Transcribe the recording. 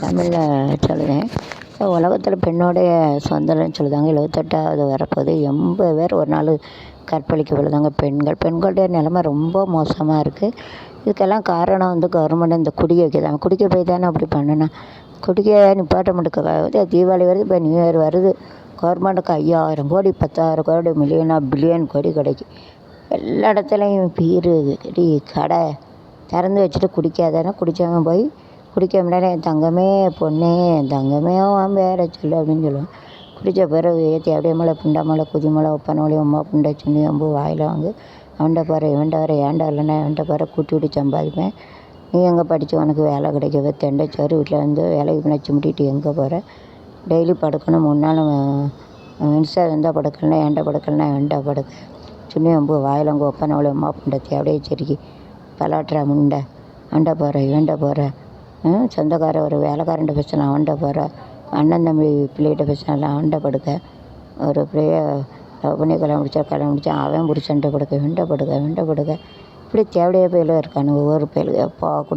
தமிழில் சொல்லுவேன். உலகத்தில் பெண்ணோடைய சுதந்திரம்னு சொல்லுதாங்க எழுபத்தெட்டாவது வரப்போகுது. எண்பது பேர் ஒரு நாள் கற்பழிக்கப்படுதாங்க பெண்கள். பெண்களுடைய நிலமை ரொம்ப மோசமாக இருக்குது இதுக்கெல்லாம் காரணம் வந்து கவர்மெண்ட் இந்த குடிக்க வைக்கிறாங்க. குடிக்க போய் தானே அப்படி பண்ணணும் குடிக்க நிப்பாட்ட தீபாவளி வருது இப்போ நியூ இயர் வருது. கவர்மெண்ட்டுக்கு ஐயாயிரம் கோடி பத்தாயிரம் கோடி மில்லியனா பில்லியன் கோடி கிடைக்கும். எல்லா இடத்துலையும் பீரு கடை திறந்து வச்சுட்டு குடிக்காதானே குடித்தவன் போய் குடிக்க முன்னாடி என் தங்கமே பொண்ணே என் தங்கமே உன் சொல்லு அப்படின்னு சொல்லுவான். குடித்த பிறகு ஏற்றி அப்படியே மலை புண்டா மலை குதி மலை மலை உமா புண்டை சுண்ணி அம்பு வாயில் வாங்கு. அவன்கிட்ட பாரு இவன்கிட்ட வர ஏன்டா இல்லைன்னா என்கிட்ட பாரு கூட்டி விட்டு சம்பாதிப்பேன். நீ எங்கே படித்து உனக்கு வேலை கிடைக்கவே தெண்டைச்சோறு வீட்டில் வந்து வேலைக்கு பிணைச்சி சுமிட்டிட்டு எங்கே போகிற டெய்லி படுக்கணும் மூணு நாள் மின்சாரம் இருந்தால் படுக்கலைன்னா ஏன்டா படுக்கலனா என்கிட்ட படுக்க. சுண்ணி அம்பு வாயில் அங்கே ஒப்பனை மலை உமா புண்டை அப்படியே செருக்கி. பலாட்டுறா முண்டை. அவன்கிட்ட போகிற இவன்கிட்ட போகிற சொந்தக்கார ஒரு வேலைக்காரன்ட்ட பேசினா அவன்கிட்ட போகிற அண்ணன் தம்பி பிள்ளைகிட்ட பேசினாலும் அவன்கிட்ட படுக்க. ஒரு பிள்ளைய லவ் பண்ணி கல்யாணம் முடிச்சா கல்யாணம் முடிச்சா அவன் புருஷன்கிட்ட படுக்க இவன்கிட்ட படுக்க இவன்கிட்ட படுக்க. இப்படி தேவையே பயலுக இருக்கானுங்க ஒவ்வொரு பயலுக எப்பா குடி